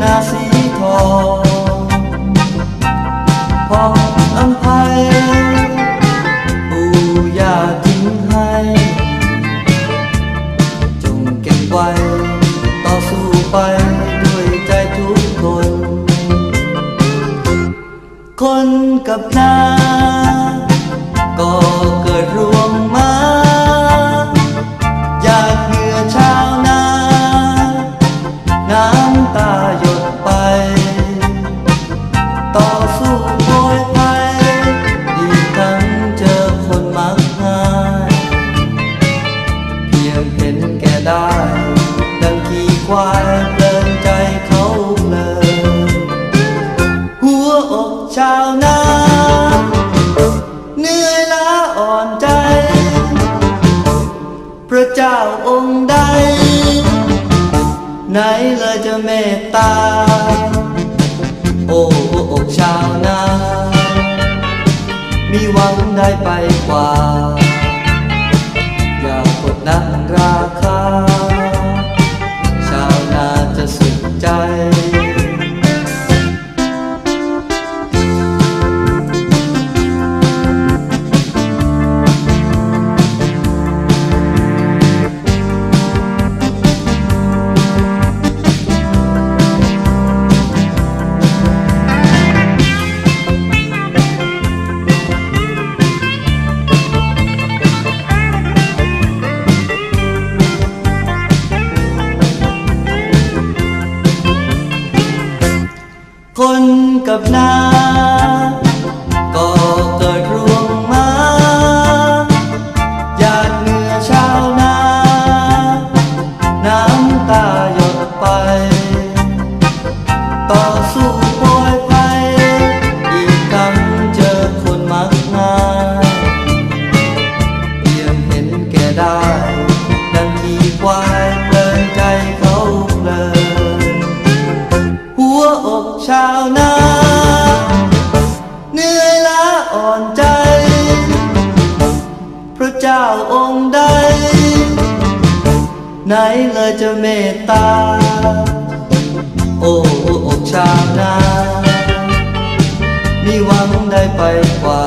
นาสีทองพองอัมภัยปู่ย่าทิ้งให้ จงเก็บไว้ ต่อสู้ไปด้วยใจทุกคน คนกับนา สู้โผยภัยอีกครั้งเจอคนมักง่ายเพียงเห็นแก่ได้ ดังขี่ควายเพลินใจเขาเลยหัวอกชาวนาเหนื่อยล้าอ่อนใจ พระเจ้าองค์ใด ไหนเลยจะเมตตา ชาวนา มีหวังได้ไปกว่า อยากดดันราคา คนกับนา อ่อนใจ พระเจ้าองค์ใด ไหนเลยจะเมตตา โอ้อกชาวนามีหวังได้ไปกว่า